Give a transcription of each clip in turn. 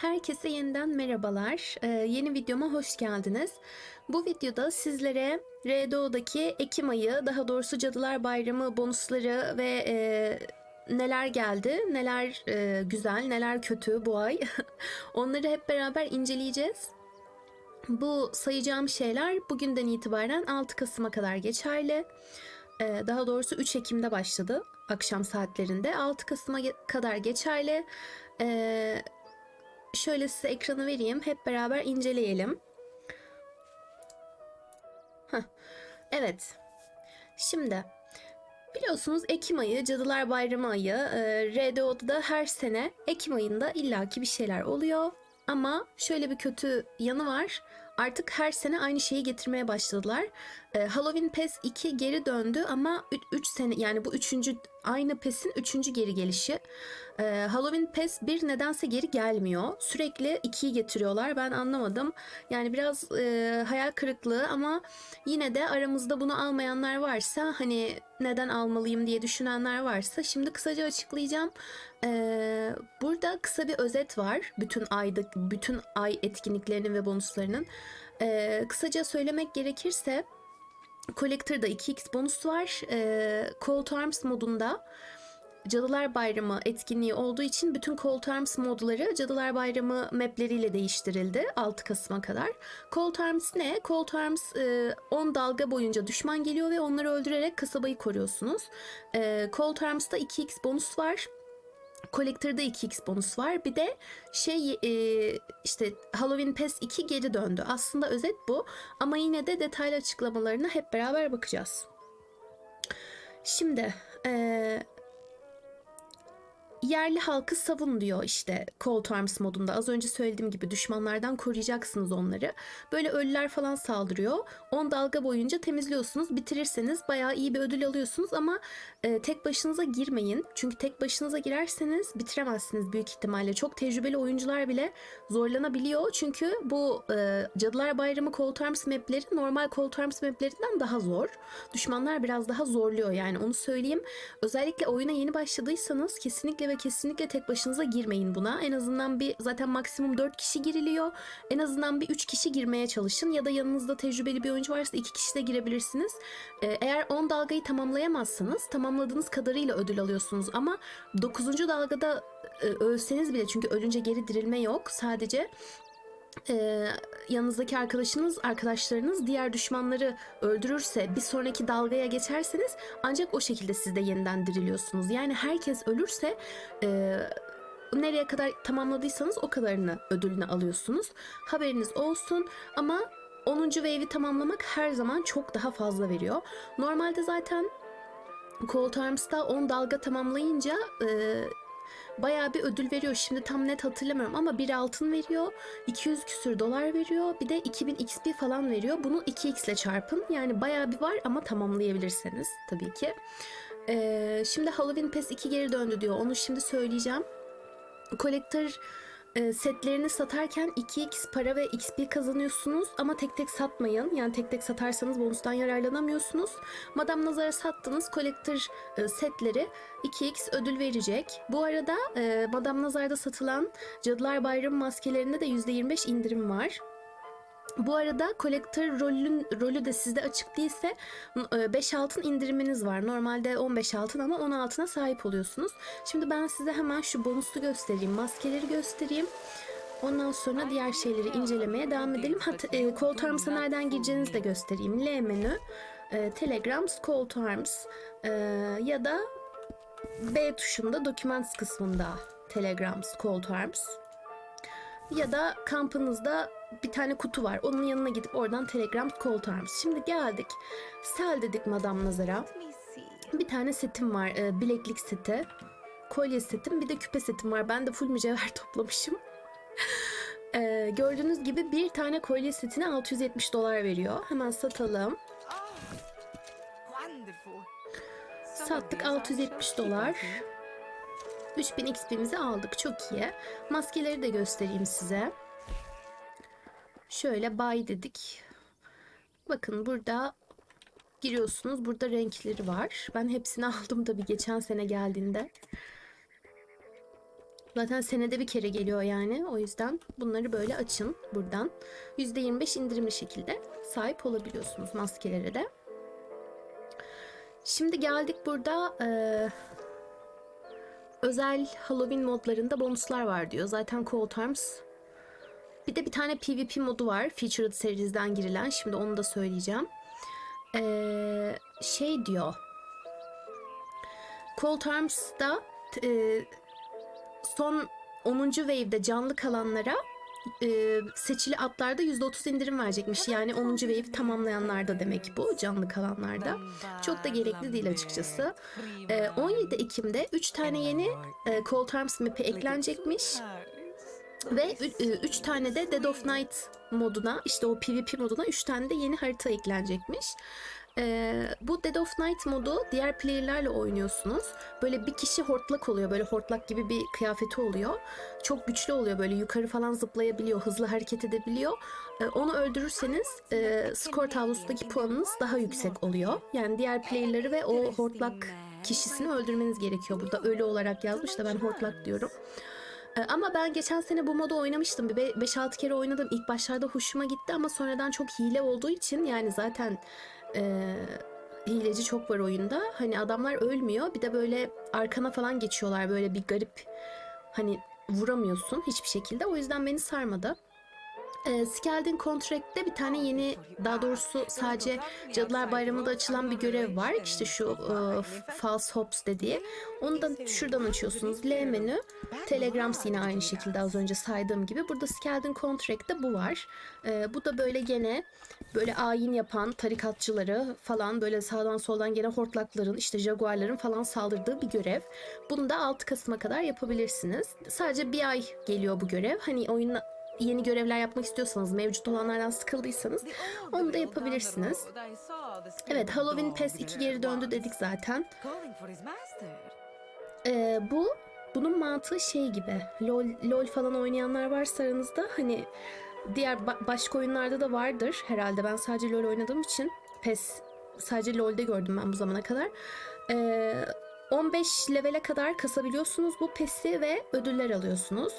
Herkese yeniden merhabalar. Ee, yeni videoma hoş geldiniz. Bu videoda sizlere RDO'daki Ekim ayı, daha doğrusu Cadılar Bayramı bonusları ve e, neler geldi, neler e, güzel, neler kötü bu ay. Onları hep beraber inceleyeceğiz. Bu sayacağım şeyler bugünden itibaren 6 Kasım'a kadar geçerli. Ee, daha doğrusu 3 Ekim'de başladı akşam saatlerinde. 6 Kasım'a kadar geçerli. Ee, şöyle size ekranı vereyim. Hep beraber inceleyelim. Heh, Evet. Şimdi biliyorsunuz Ekim ayı Cadılar Bayramı ayı. Ee, RDO'da da her sene Ekim ayında illaki bir şeyler oluyor. Ama şöyle bir kötü yanı var. Artık her sene aynı şeyi getirmeye başladılar. Ee, Halloween Pass 2 geri döndü ama 3 sene yani bu üçüncü aynı PES'in üçüncü geri gelişi. Ee, Halloween Pass 1 nedense geri gelmiyor. Sürekli 2'yi getiriyorlar. Ben anlamadım. Yani biraz e, hayal kırıklığı ama yine de aramızda bunu almayanlar varsa hani neden almalıyım diye düşünenler varsa şimdi kısaca açıklayacağım. Ee, burada kısa bir özet var. Bütün ayda bütün ay etkinliklerinin ve bonuslarının. Ee, kısaca söylemek gerekirse Collector'da 2x bonus var. Ee, Call Arms modunda Cadılar Bayramı etkinliği olduğu için bütün to Arms modları Cadılar Bayramı mapleriyle değiştirildi 6 Kasım'a kadar. To Arms ne? To Arms e, 10 dalga boyunca düşman geliyor ve onları öldürerek kasabayı koruyorsunuz. E, Call to Arms'ta 2x bonus var. Collector'da 2x bonus var. Bir de şey e, işte Halloween Pass 2 geri döndü. Aslında özet bu ama yine de detaylı açıklamalarına hep beraber bakacağız. Şimdi e, yerli halkı savun diyor işte to Arms modunda. Az önce söylediğim gibi düşmanlardan koruyacaksınız onları. Böyle ölüler falan saldırıyor. 10 dalga boyunca temizliyorsunuz. Bitirirseniz bayağı iyi bir ödül alıyorsunuz ama e, tek başınıza girmeyin. Çünkü tek başınıza girerseniz bitiremezsiniz büyük ihtimalle. Çok tecrübeli oyuncular bile zorlanabiliyor. Çünkü bu e, Cadılar Bayramı to Arms mapleri normal to Arms maplerinden daha zor. Düşmanlar biraz daha zorluyor yani onu söyleyeyim. Özellikle oyuna yeni başladıysanız kesinlikle ve kesinlikle tek başınıza girmeyin buna. En azından bir zaten maksimum 4 kişi giriliyor. En azından bir 3 kişi girmeye çalışın ya da yanınızda tecrübeli bir oyuncu varsa 2 kişi de girebilirsiniz. Ee, eğer 10 dalgayı tamamlayamazsanız tamamladığınız kadarıyla ödül alıyorsunuz ama 9. dalgada e, ölseniz bile çünkü ölünce geri dirilme yok. Sadece e, yanınızdaki arkadaşınız, arkadaşlarınız diğer düşmanları öldürürse bir sonraki dalgaya geçerseniz ancak o şekilde siz de yeniden diriliyorsunuz. Yani herkes ölürse e, nereye kadar tamamladıysanız o kadarını ödülünü alıyorsunuz. Haberiniz olsun ama 10. wave'i tamamlamak her zaman çok daha fazla veriyor. Normalde zaten Cold Arms'ta 10 dalga tamamlayınca e, bayağı bir ödül veriyor. Şimdi tam net hatırlamıyorum ama bir altın veriyor. 200 küsür dolar veriyor. Bir de 2000 XP falan veriyor. Bunu 2x ile çarpın. Yani bayağı bir var ama tamamlayabilirseniz tabii ki. Ee, şimdi Halloween Pass 2 geri döndü diyor. Onu şimdi söyleyeceğim. Collector e, setlerini satarken 2x para ve XP kazanıyorsunuz ama tek tek satmayın. Yani tek tek satarsanız bonustan yararlanamıyorsunuz. Madame Nazar'a sattığınız Collector e, setleri 2x ödül verecek. Bu arada e, Madame Nazar'da satılan Cadılar Bayramı maskelerinde de %25 indirim var. Bu arada Collector rolün, rolü de sizde açık değilse 5 altın indiriminiz var. Normalde 15 altın ama 10 altına sahip oluyorsunuz. Şimdi ben size hemen şu bonuslu göstereyim. Maskeleri göstereyim. Ondan sonra diğer şeyleri incelemeye devam edelim. Hatta e, Call Arms'a nereden gireceğinizi de göstereyim. L menü, e, Telegrams, Call Arms e, ya da B tuşunda Documents kısmında Telegrams, Call Arms. Ya da kampınızda bir tane kutu var. Onun yanına gidip oradan Telegram Call to Arms. Şimdi geldik. Sel dedik Madame Nazar'a. Bir tane setim var. e, bileklik seti. Kolye setim. Bir de küpe setim var. Ben de full mücevher toplamışım. E, gördüğünüz gibi bir tane kolye setine 670 dolar veriyor. Hemen satalım. Oh, Sattık these I 670 shall keep, I dolar. think. 3000 XP'mizi aldık. Çok iyi. Maskeleri de göstereyim size. Şöyle buy dedik. Bakın burada giriyorsunuz. Burada renkleri var. Ben hepsini aldım tabii geçen sene geldiğinde. Zaten senede bir kere geliyor yani. O yüzden bunları böyle açın buradan. %25 indirimli şekilde sahip olabiliyorsunuz maskelere de. Şimdi geldik burada eee, özel Halloween modlarında bonuslar var diyor. Zaten Cold Arms. Bir de bir tane PvP modu var. Featured Series'den girilen. Şimdi onu da söyleyeceğim. Eee, şey diyor. Cold Arms'da eee, son 10. wave'de canlı kalanlara e, seçili atlarda %30 indirim verecekmiş. Yani 10. wave'i tamamlayanlarda demek bu canlı kalanlarda. Çok da gerekli değil açıkçası. E, 17 Ekim'de 3 tane yeni e, Cold Arms map'i eklenecekmiş. Ve 3 tane de Dead of Night moduna işte o PvP moduna 3 tane de yeni harita eklenecekmiş. Ee, bu Dead of Night modu diğer player'larla oynuyorsunuz. Böyle bir kişi hortlak oluyor. Böyle hortlak gibi bir kıyafeti oluyor. Çok güçlü oluyor. Böyle yukarı falan zıplayabiliyor. Hızlı hareket edebiliyor. Ee, onu öldürürseniz e, skor tablosundaki puanınız daha yüksek oluyor. Yani diğer player'ları ve o hortlak kişisini öldürmeniz gerekiyor. Burada ölü olarak yazmış da ben hortlak diyorum. Ee, Ama ben geçen sene bu modu oynamıştım. Bir 5-6 kere oynadım. İlk başlarda hoşuma gitti ama sonradan çok hile olduğu için yani zaten e, hileci çok var oyunda. Hani adamlar ölmüyor. Bir de böyle arkana falan geçiyorlar. Böyle bir garip hani vuramıyorsun hiçbir şekilde. O yüzden beni sarmadı. E, Skeldin Contract'te bir tane yeni daha doğrusu sadece Cadılar Bayramı'nda açılan bir görev var. İşte şu e, False Hops dediği. Onu da şuradan açıyorsunuz. L menü. Telegrams yine aynı şekilde az önce saydığım gibi. Burada Skeldin Contract'te bu var. E, bu da böyle gene böyle ayin yapan tarikatçıları falan böyle sağdan soldan gene hortlakların işte jaguarların falan saldırdığı bir görev. Bunu da 6 Kasım'a kadar yapabilirsiniz. Sadece bir ay geliyor bu görev. Hani oyuna yeni görevler yapmak istiyorsanız, mevcut olanlardan sıkıldıysanız onu da yapabilirsiniz. Evet, Halloween Pass 2 geri döndü dedik zaten. Ee, bu bunun mantığı şey gibi. LoL, LoL falan oynayanlar varsa aranızda hani diğer ba- başka oyunlarda da vardır herhalde. Ben sadece LoL oynadığım için PES sadece LoL'de gördüm ben bu zamana kadar. Ee, 15 levele kadar kasabiliyorsunuz bu PES'i ve ödüller alıyorsunuz.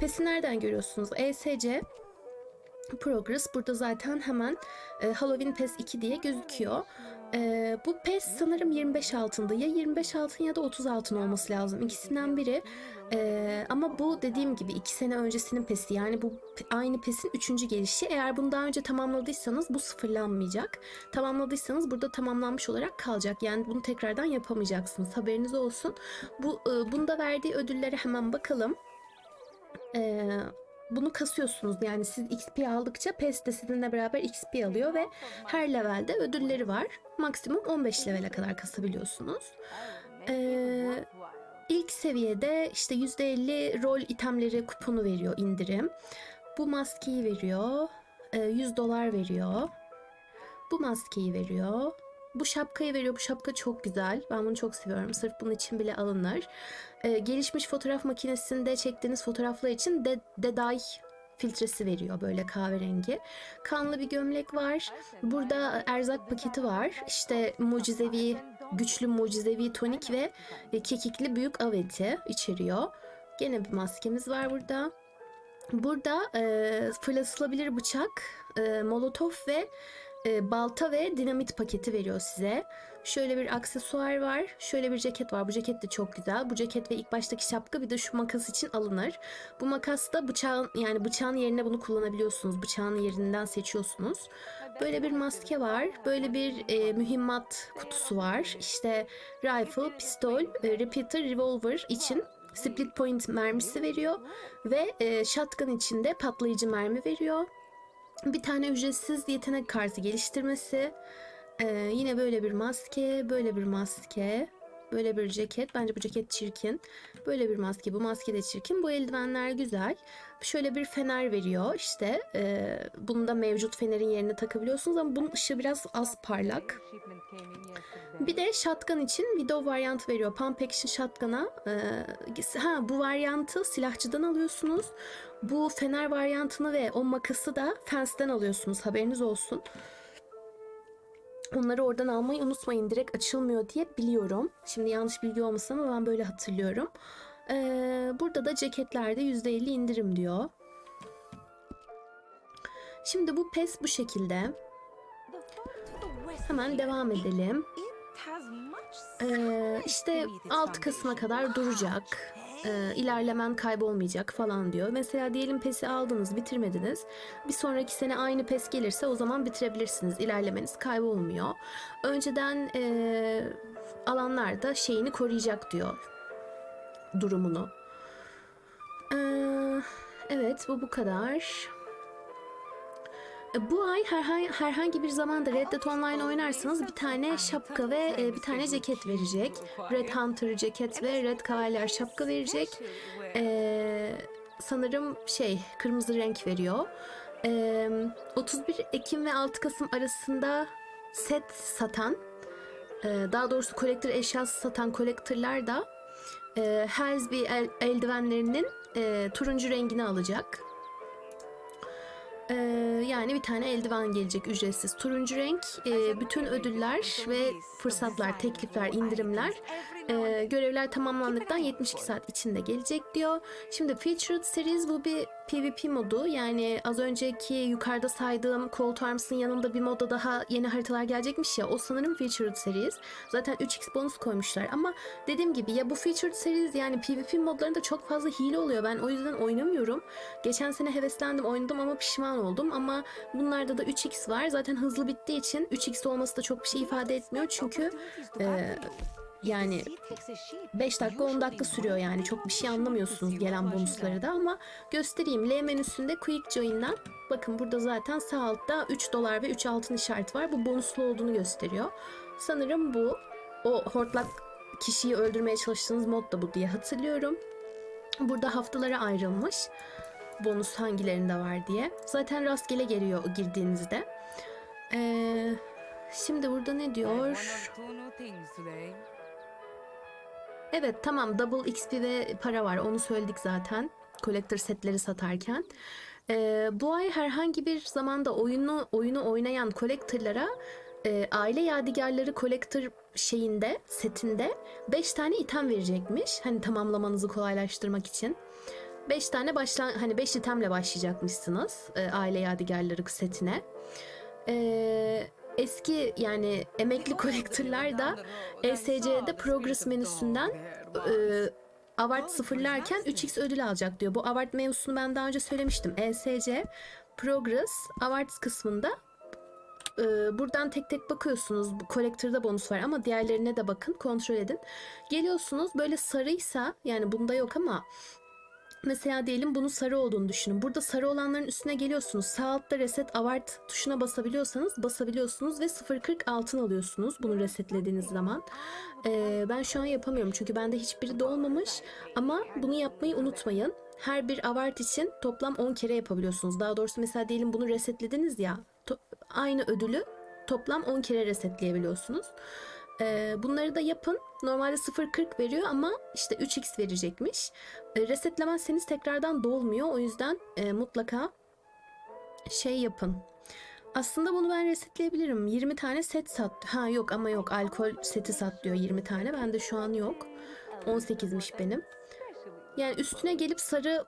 PES'i nereden görüyorsunuz? ESC Progress burada zaten hemen e, Halloween PES 2 diye gözüküyor. E, bu PES sanırım 25 altında ya 25 altın ya da 30 altın olması lazım. İkisinden biri. E, ama bu dediğim gibi 2 sene öncesinin PES'i yani bu aynı PES'in 3. gelişi. Eğer bunu daha önce tamamladıysanız bu sıfırlanmayacak. Tamamladıysanız burada tamamlanmış olarak kalacak. Yani bunu tekrardan yapamayacaksınız. Haberiniz olsun. Bu e, bunda verdiği ödüllere hemen bakalım. Eee bunu kasıyorsunuz. Yani siz XP aldıkça PES de sizinle beraber XP alıyor ve her levelde ödülleri var. Maksimum 15 levele kadar kasabiliyorsunuz. Ee, İlk seviyede işte %50 rol itemleri kuponu veriyor indirim. Bu maskeyi veriyor. Ee, 100 dolar veriyor. Bu maskeyi veriyor. Bu şapkayı veriyor. Bu şapka çok güzel. Ben bunu çok seviyorum. Sırf bunun için bile alınır. Ee, gelişmiş fotoğraf makinesinde çektiğiniz fotoğraflar için de Dead Eye filtresi veriyor böyle kahverengi. Kanlı bir gömlek var. Burada erzak paketi var. İşte mucizevi, güçlü mucizevi tonik ve e, kekikli büyük av eti içeriyor. Gene bir maskemiz var burada. Burada e, fırlatılabilir bıçak, e, molotof ve e, balta ve dinamit paketi veriyor size. Şöyle bir aksesuar var. Şöyle bir ceket var. Bu ceket de çok güzel. Bu ceket ve ilk baştaki şapka bir de şu makas için alınır. Bu makas da bıçağın yani bıçağın yerine bunu kullanabiliyorsunuz. Bıçağın yerinden seçiyorsunuz. Böyle bir maske var. Böyle bir e, mühimmat kutusu var. İşte rifle, pistol, e, repeater, revolver için split point mermisi veriyor ve e, shotgun için de patlayıcı mermi veriyor. Bir tane ücretsiz yetenek kartı geliştirmesi. Ee, yine böyle bir maske, böyle bir maske, böyle bir ceket. Bence bu ceket çirkin. Böyle bir maske, bu maske de çirkin. Bu eldivenler güzel. Şöyle bir fener veriyor işte. E, bunu da mevcut fenerin yerine takabiliyorsunuz ama bunun ışığı biraz az parlak. Bir de shotgun için video varyantı veriyor. Pump Action Shotgun'a. e, ha bu varyantı silahçıdan alıyorsunuz. Bu fener varyantını ve o makası da Fence'den alıyorsunuz. Haberiniz olsun. Onları oradan almayı unutmayın. Direkt açılmıyor diye biliyorum. Şimdi yanlış bilgi olmasın ama ben böyle hatırlıyorum. Ee, burada da ceketlerde %50 indirim diyor. Şimdi bu pes bu şekilde. Hemen devam edelim. Ee, işte beneath its alt kısma foundation. kadar duracak. Ee, ilerlemen kaybolmayacak falan diyor. Mesela diyelim pesi aldınız, bitirmediniz. Bir sonraki sene aynı pes gelirse o zaman bitirebilirsiniz. İlerlemeniz kaybolmuyor. Önceden ee, alanlar da şeyini koruyacak diyor. Durumunu. Ee, evet bu bu kadar. E, Bu ay herhangi, bir zamanda Red Dead Online oynarsanız bir tane şapka ve e, bir tane ceket verecek. Red Hunter ceket ve Red Cavalier şapka verecek. E, sanırım şey kırmızı renk veriyor. E, 31 Ekim ve 6 Kasım arasında set satan, e, daha doğrusu kolektör eşyası satan kolektörler da e, Helsby el, eldivenlerinin e, turuncu rengini alacak. Ee, yani bir tane eldiven gelecek ücretsiz turuncu renk. Ee, bütün ödüller ve fırsatlar, teklifler, indirimler e, görevler tamamlandıktan 72 saat içinde gelecek diyor. Şimdi Featured Series bu bir PvP modu. Yani az önceki yukarıda saydığım Cold Arms'ın yanında bir moda daha yeni haritalar gelecekmiş ya. O sanırım Featured Series. Zaten 3x bonus koymuşlar ama dediğim gibi ya bu Featured Series yani PvP modlarında çok fazla hile oluyor. Ben o yüzden oynamıyorum. Geçen sene heveslendim oynadım ama pişman oldum. Ama bunlarda da 3x var. Zaten hızlı bittiği için 3x olması da çok bir şey ifade etmiyor. Çünkü e, yani 5 dakika 10 dakika sürüyor yani. Çok bir şey anlamıyorsunuz gelen bonusları da ama göstereyim. L menüsünde Quick Join'den bakın burada zaten sağ altta 3 dolar ve 3 altın işareti var. Bu bonuslu olduğunu gösteriyor. Sanırım bu. O hortlak kişiyi öldürmeye çalıştığınız mod da bu diye hatırlıyorum. Burada haftalara ayrılmış bonus hangilerinde var diye. Zaten rastgele geliyor girdiğinizde. Ee, şimdi burada ne diyor Evet tamam double XP ve para var onu söyledik zaten collector setleri satarken. Ee, bu ay herhangi bir zamanda oyunu oyunu oynayan collector'lara e, aile yadigarları collector şeyinde setinde 5 tane item verecekmiş. Hani tamamlamanızı kolaylaştırmak için. 5 tane başlan hani 5 itemle başlayacakmışsınız e, aile yadigarları setine. Ee, eski yani emekli kolektörler da ESC'de Progress menüsünden e, Avart sıfırlarken 3x ödül alacak diyor. Bu Avart mevzusunu ben daha önce söylemiştim. ESC Progress Avart kısmında e, buradan tek tek bakıyorsunuz. Bu Collector'da bonus var ama diğerlerine de bakın, kontrol edin. Geliyorsunuz böyle sarıysa yani bunda yok ama Mesela diyelim bunun sarı olduğunu düşünün. Burada sarı olanların üstüne geliyorsunuz. Sağ altta reset avart tuşuna basabiliyorsanız basabiliyorsunuz ve 0.40 altın alıyorsunuz bunu resetlediğiniz zaman. Ee, ben şu an yapamıyorum çünkü bende hiçbiri dolmamış ama bunu yapmayı unutmayın. Her bir avart için toplam 10 kere yapabiliyorsunuz. Daha doğrusu mesela diyelim bunu resetlediniz ya aynı ödülü toplam 10 kere resetleyebiliyorsunuz. Ee, bunları da yapın. Normalde 0.40 veriyor ama işte 3x verecekmiş. E, resetlemezseniz tekrardan dolmuyor. O yüzden e, mutlaka şey yapın. Aslında bunu ben resetleyebilirim. 20 tane set sat. Ha yok ama yok. Alkol seti sat diyor 20 tane. Bende şu an yok. 18'miş benim. Yani üstüne gelip sarı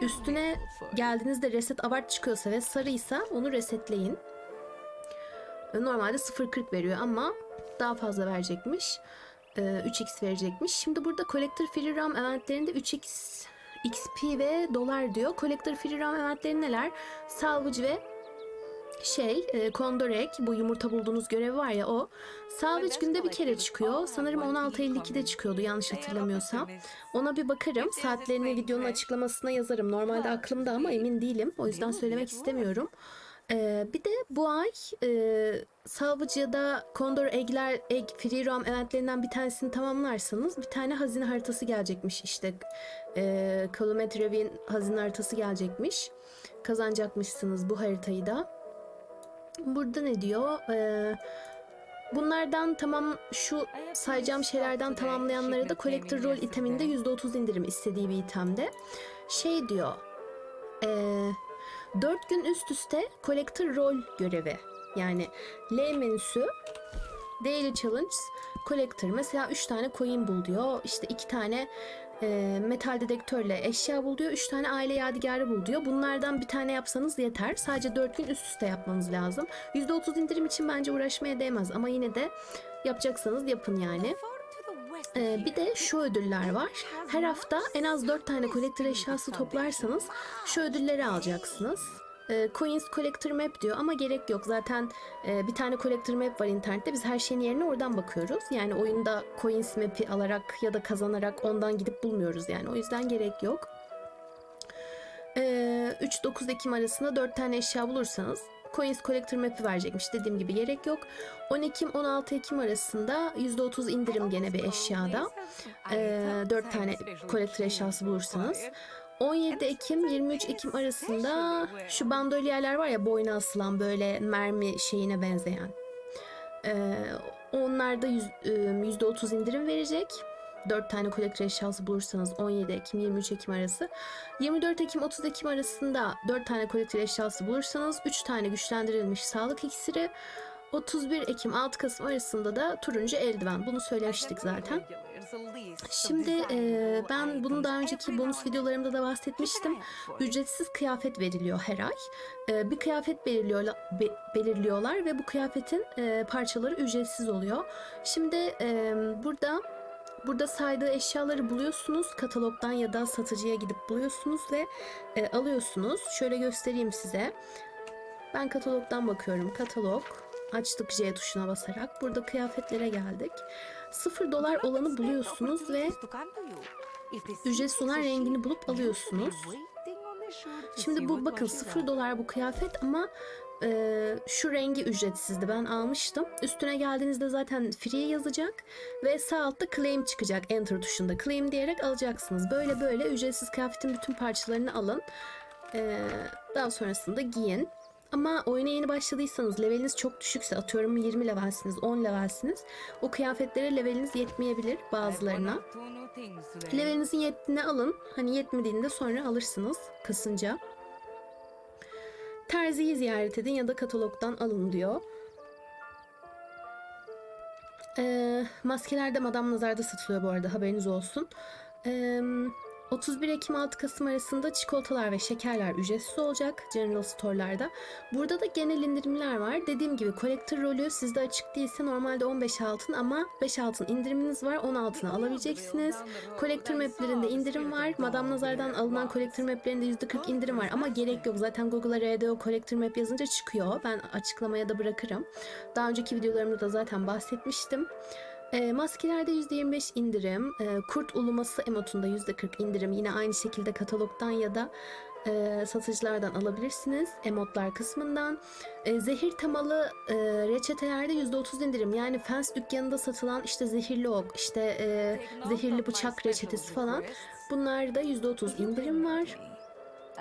üstüne geldiğinizde reset avart çıkıyorsa ve sarıysa onu resetleyin. E, Normalde 0.40 veriyor ama daha fazla verecekmiş. E, 3x verecekmiş. Şimdi burada Collector Free Roam eventlerinde 3x XP ve dolar diyor. Collector Free Roam eventleri neler? Salvage ve şey, e, Kondorek bu yumurta bulduğunuz görevi var ya o. Salvage günde bir kere çıkıyor. Sanırım 16.52'de çıkıyordu yanlış hatırlamıyorsam. Ona bir bakarım. Saatlerini videonun açıklamasına yazarım. Normalde aklımda ama emin değilim. O yüzden söylemek istemiyorum. Ee, bir de bu ay e, Salvage ya da Condor Egg'ler, Egg Free Roam eventlerinden bir tanesini tamamlarsanız bir tane hazine haritası gelecekmiş. İşte e, Calumet Ravine hazine haritası gelecekmiş. Kazanacakmışsınız bu haritayı da. Burada ne diyor? Ee, bunlardan tamam şu sayacağım şeylerden tamamlayanlara da Collector Roll iteminde %30 indirim istediği bir itemde. Şey diyor. Ee, 4 gün üst üste Collector Roll görevi. Yani L menüsü Daily Challenge Collector. Mesela 3 tane coin bul diyor. İşte 2 tane e, metal dedektörle eşya bul diyor. 3 tane aile yadigarı bul diyor. Bunlardan bir tane yapsanız yeter. Sadece 4 gün üst üste yapmanız lazım. %30 indirim için bence uğraşmaya değmez ama yine de yapacaksanız yapın yani. Ee, bir de şu ödüller var. Her hafta en az 4 tane collector eşyası toplarsanız şu ödülleri alacaksınız. Ee, Coins Collector Map diyor ama gerek yok. Zaten e, bir tane Collector Map var internette. Biz her şeyin yerine oradan bakıyoruz. Yani oyunda Coins Map'i alarak ya da kazanarak ondan gidip bulmuyoruz yani. O yüzden gerek yok. Ee, 3-9 Ekim arasında 4 tane eşya bulursanız Coins Collector Map'i verecekmiş. Dediğim gibi gerek yok. 10 Ekim 16 Ekim arasında %30 indirim gene bir eşyada. Ee, 4 tane collector eşyası bulursanız. 17 Ekim 23 Ekim arasında şu bandolyeler var ya boyuna asılan böyle mermi şeyine benzeyen. Ee, onlarda yüz- e, %30 indirim verecek. 4 tane collector eşyası bulursanız 17 Ekim 23 Ekim arası. 24 Ekim 30 Ekim arasında 4 tane collector eşyası bulursanız 3 tane güçlendirilmiş sağlık iksiri. 31 Ekim 6 Kasım arasında da turuncu eldiven. Bunu söylemiştik zaten. Şimdi e, ben bunu daha önceki bonus videolarımda da bahsetmiştim. Ücretsiz kıyafet veriliyor her ay. E, bir kıyafet belirliyor, be- belirliyorlar ve bu kıyafetin e, parçaları ücretsiz oluyor. Şimdi e, burada burada saydığı eşyaları buluyorsunuz katalogdan ya da satıcıya gidip buluyorsunuz ve e, alıyorsunuz. Şöyle göstereyim size. Ben katalogdan bakıyorum. Katalog. Açtık J tuşuna basarak. Burada kıyafetlere geldik. 0 dolar olanı buluyorsunuz ve ücretsiz olan rengini bulup alıyorsunuz. Şimdi bu bakın 0 dolar bu kıyafet ama e, şu rengi ücretsizdi. Ben almıştım. Üstüne geldiğinizde zaten free yazacak ve sağ altta claim çıkacak enter tuşunda. Claim diyerek alacaksınız. Böyle böyle ücretsiz kıyafetin bütün parçalarını alın. E, daha sonrasında giyin. Ama oyuna yeni başladıysanız leveliniz çok düşükse atıyorum 20 levelsiniz 10 levelsiniz o kıyafetlere leveliniz yetmeyebilir bazılarına. Levelinizin yettiğini alın. Hani yetmediğinde sonra alırsınız kasınca. Terziyi ziyaret edin ya da katalogdan alın diyor. Ee, maskeler de Madame Nazar'da satılıyor bu arada haberiniz olsun. Ee, 31 Ekim 6 Kasım arasında çikolatalar ve şekerler ücretsiz olacak General Store'larda. Burada da genel indirimler var. Dediğim gibi Collector rolü sizde açık değilse normalde 15 altın ama 5 altın indiriminiz var. 10 altına alabileceksiniz. Collector maplerinde indirim var. Madame Nazar'dan alınan Collector maplerinde %40 indirim var ama gerek yok. Zaten Google'a RDO Collector map yazınca çıkıyor. Ben açıklamaya da bırakırım. Daha önceki videolarımda da zaten bahsetmiştim. E, maskelerde %25 indirim, e, kurt uluması emotunda %40 indirim. Yine aynı şekilde katalogdan ya da e, satıcılardan alabilirsiniz emotlar kısmından. E, zehir temalı e, reçetelerde %30 indirim. Yani fens dükkanında satılan işte zehirli ok, işte e, zehirli bıçak reçetesi falan. Bunlarda %30 indirim var.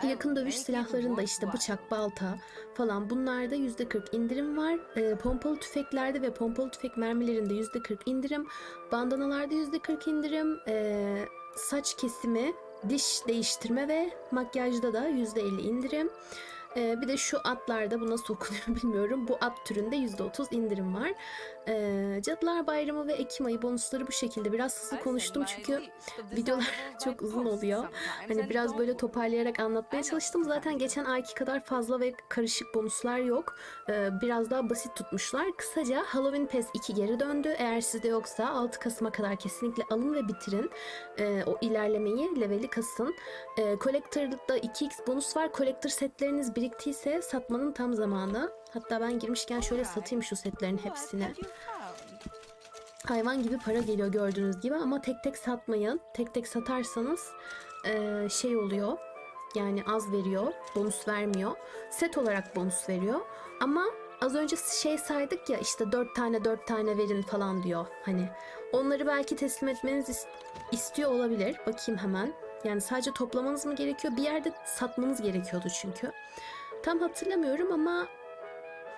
Yakın dövüş silahlarında işte bıçak, balta falan bunlarda %40 indirim var. Ee, pompalı tüfeklerde ve pompalı tüfek mermilerinde %40 indirim. Bandanalarda %40 indirim. Ee, saç kesimi, diş değiştirme ve makyajda da %50 indirim. Ee, bir de şu atlarda bu nasıl okunuyor bilmiyorum. Bu at türünde %30 indirim var. Ee, Cadılar Bayramı ve Ekim ayı bonusları bu şekilde. Biraz hızlı konuştum çünkü videolar çok uzun oluyor. Hani biraz böyle toparlayarak anlatmaya çalıştım. Zaten geçen ayki kadar fazla ve karışık bonuslar yok. Ee, biraz daha basit tutmuşlar. Kısaca Halloween Pass 2 geri döndü. Eğer sizde yoksa 6 Kasım'a kadar kesinlikle alın ve bitirin. Ee, o ilerlemeyi, leveli kasın. Ee, Collector'da 2x bonus var. Collector setleriniz biriktiyse satmanın tam zamanı. Hatta ben girmişken şöyle satayım şu setlerin hepsini. Hayvan gibi para geliyor gördüğünüz gibi ama tek tek satmayın. Tek tek satarsanız eee, şey oluyor. Yani az veriyor, bonus vermiyor. Set olarak bonus veriyor. Ama az önce şey saydık ya işte dört tane dört tane verin falan diyor. Hani onları belki teslim etmeniz is- istiyor olabilir. Bakayım hemen. Yani sadece toplamanız mı gerekiyor? Bir yerde satmanız gerekiyordu çünkü. Tam hatırlamıyorum ama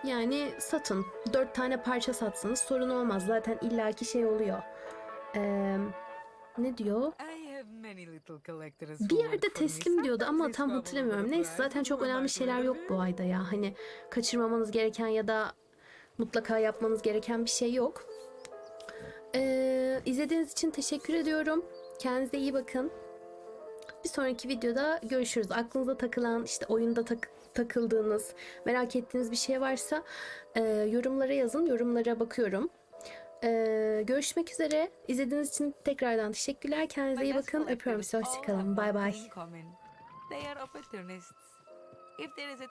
yani satın. Dört tane parça satsanız sorun olmaz. Zaten illaki şey oluyor. Ee, ne diyor? Bir yerde teslim diyordu ama tam hatırlamıyorum. Neyse zaten çok önemli şeyler yok bu ayda ya. Hani kaçırmamanız gereken ya da mutlaka yapmanız gereken bir şey yok. Ee, izlediğiniz için teşekkür ediyorum. Kendinize iyi bakın. Bir sonraki videoda görüşürüz. Aklınıza takılan, işte oyunda tak- takıldığınız, merak ettiğiniz bir şey varsa e, yorumlara yazın. Yorumlara bakıyorum. E, görüşmek üzere. İzlediğiniz için tekrardan teşekkürler. Kendinize iyi bakın. Öpüyorum all Hoşçakalın. is a